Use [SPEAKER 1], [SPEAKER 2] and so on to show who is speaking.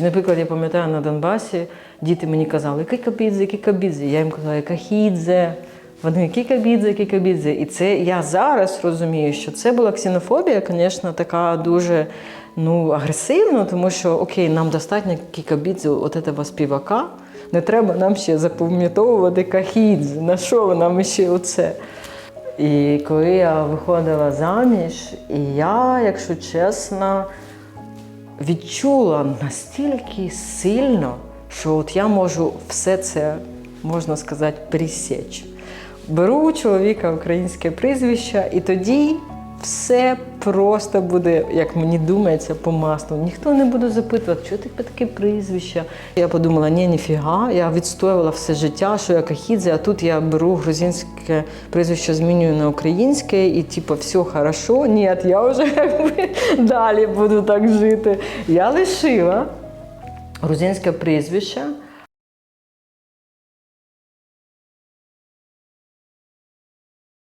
[SPEAKER 1] Наприклад, я пам'ятаю на Донбасі, діти мені казали, кікабідзе, кікабідзе. Я їм казала, кахідзе. Вони кікабідзе, кікабідзе. І це я зараз розумію, що це була ксенофобія, звісно, така дуже ну, агресивна, тому що окей, нам достатньо кікабідзе от этого співака. Не треба нам ще запам'ятовувати кахідзе. На що нам ще оце? І коли я виходила заміж, і я, якщо чесно, відчула настільки сильно, що от я можу все це, можна сказати, пересіч. Беру чоловіка українське прізвище, і тоді все просто буде, як мені думається, по маслу. Ніхто не буде запитувати, що ти таке прізвище. Я подумала, ні, ніфіга, я відстоювала все життя, що я кахідзе, а тут я беру грузинське прізвище, змінюю на українське, і типу, все хорошо. Ні, я вже далі буду так жити. Я лишила грузинське прізвище.